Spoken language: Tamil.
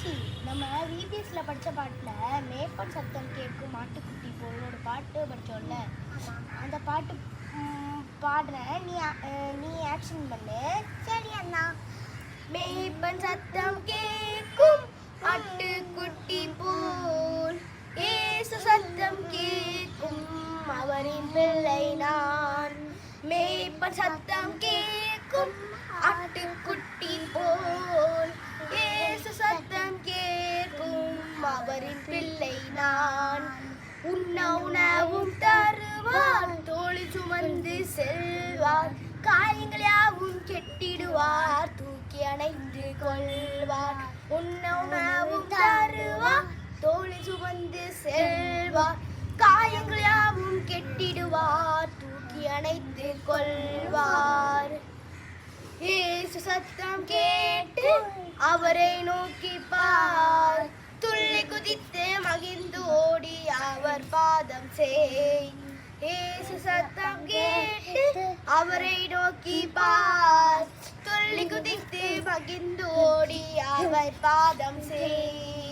ஆச்சி நம்ம விபிஎஸ்ல படிச்ச பாட்டுல மேப்பன் சத்தம் கேட்கும் மாட்டுக்குட்டி போலோட ஒரு பாட்டு படிச்சோம்ல. அந்த பாட்டு பாடுறேன் நீ நீ ஆக்ஷன் பண்ணு. சரி அண்ணா. மேப்பன் சத்தம் கேட்கும் ஆட்டுக்குட்டி போல். ஏசு சத்தம் கேட்கும் அவரின் பிள்ளை நான். மேய்ப்பன் சத்தம் கேட்கும் ஆட்டுக்குட்டி அவரின் பிள்ளை நான். உண்ண உணவும் தருவார் தோழி சுமந்து செல்வார். காயங்கள் யாவும் கெட்டிடுவார் தூக்கி அணைந்து கொள்வார். உண்ண உணவும் தருவார் தோழி சுமந்து செல்வார். காயங்கள் யாவும் கெட்டிடுவார் தூக்கி அணைத்து கொள்வார். ஏசு சத்தம் கேட்டு அவரை நோக்கி பார். அவர் பாதம் செய் இயேசு சத்தம் கேட்டு அவரை நோக்கி பார். துள்ளி குதித்து மகிழ்ந்து அவர் பாதம் செய்